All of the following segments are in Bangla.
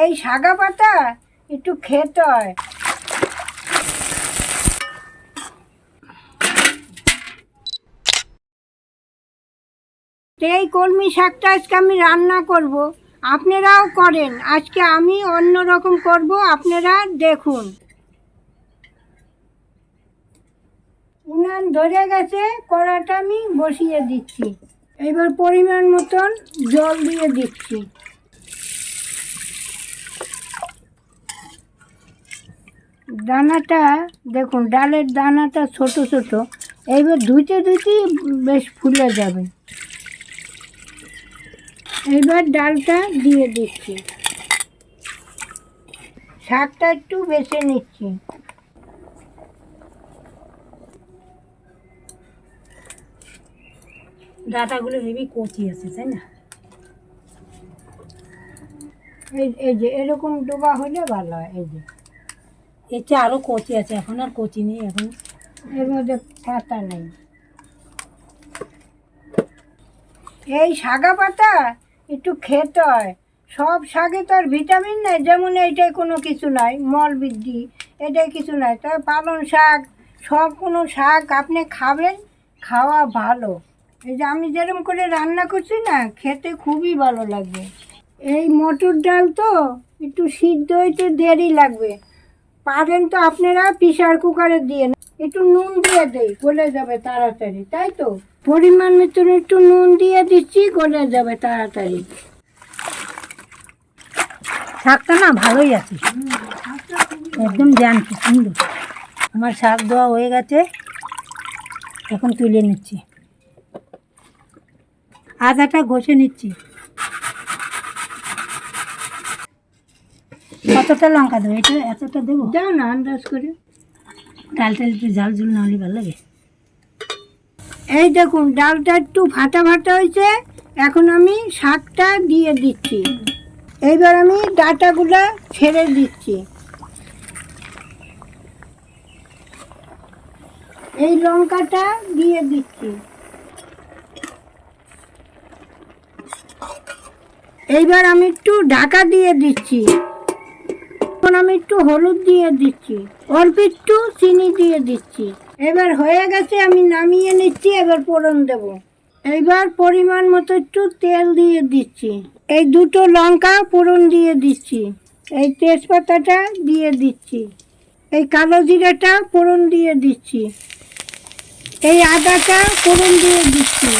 এই শাগা পাতা একটু খেতে হয়। এই কলমি শাকটা আজকে আমি রান্না করব। আপনারাও করেন। আজকে আমি অন্য রকম করব। আপনারা দেখুন। উনান ধরে গেছে, কড়াটা আমি বসিয়ে দিচ্ছি। এবার পরিমাণ মতন জল দিয়ে দিচ্ছি। দানাটা দেখুন ডালের দানাটা ছোট ছোট। এইবার ধুইতে ধুইতেই বেশ ফুলে যাবে। এইবার ডালটা দিয়ে দিচ্ছি। শাকটা একটু বেছে নিচ্ছি। ডাটাগুলো হেবি কচি আছে তাই না? এই এই যে এরকম ডোবা হলে ভালো হয় এই যে। এর চেয়ে আরও কচি আছে, এখন আর কচি নেই, এখন এর মধ্যে পাতা নেই। এই শাগা পাতা একটু খেতে হয়। সব শাকে তো আর ভিটামিন নেই, যেমন এইটাই কোনো কিছু নাই, মল বৃদ্ধি, এটাই কিছু নাই। তবে পালং শাক, সব কোনো শাক আপনি খাবেন, খাওয়া ভালো। এই যে আমি যেরকম করে রান্না করছি না, খেতে খুবই ভালো লাগবে এই মটর ডাল তো একটু সিদ্ধ হইতে দেরি লাগবে। পারেন তো আপনারা প্রেশার কুকারে দিয়ে একটু নুন দিয়ে দেই, গলে যাবে তাড়াতাড়ি, তাই তো? পরিমাণ মতন একটু নুন দিয়ে দিচ্ছি, গলে যাবে তাড়াতাড়ি। শাকটা না ভালোই আছে। একদম জানছি সুন্দর। আমার শাক দেওয়া হয়ে গেছে, এখন তুলে নিচ্ছি। আদাটা ঘষে নিচ্ছি। কতটা লঙ্কা দেবো এটা এতটা দেবো? যাও না আন্দাজ করে। ডালটা একটু ঝাল ঝুল না হলে ভালো লাগে। এই দেখুন ডালটা একটু ফাটা ফাটা হয়েছে এখন আমি শাকটা দিয়ে দিচ্ছি। এইবার আমি ডাটাগুলো ছেড়ে দিচ্ছি। এই লঙ্কাটা দিয়ে দিচ্ছি। এইবার আমি একটু ঢাকা দিয়ে দিচ্ছি। এখন আমি একটু হলুদ দিয়ে দিচ্ছি, অল্প একটু চিনি দিয়ে দিচ্ছি। এবার হয়ে গেছে, আমি নামিয়ে নিচ্ছি, এবার ফোড়ন দেব। এইবার পরিমাণ মতো একটু তেল দিয়ে দিচ্ছি। এই দুটো লঙ্কা ফোড়ন দিয়ে দিচ্ছি। এই তেজপাতাটা দিয়ে দিচ্ছি। এই কালো জিরাটা ফোড়ন দিয়ে দিচ্ছি। এই আদাটা ফোড়ন দিয়ে দিচ্ছি।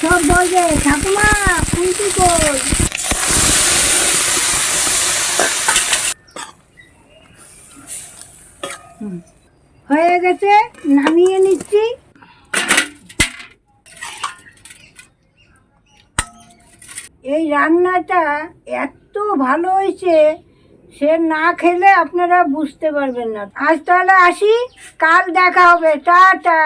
সব বলবে ঠাকুমা খুঁটি কই হয়ে গেছে, নামিয়ে নিচ্ছি। এই রান্নাটা এত ভালো হয়েছে, সে না খেলে আপনারা বুঝতে পারবেন না। আজ তাহলে আসি, কাল দেখা হবে। টাটা।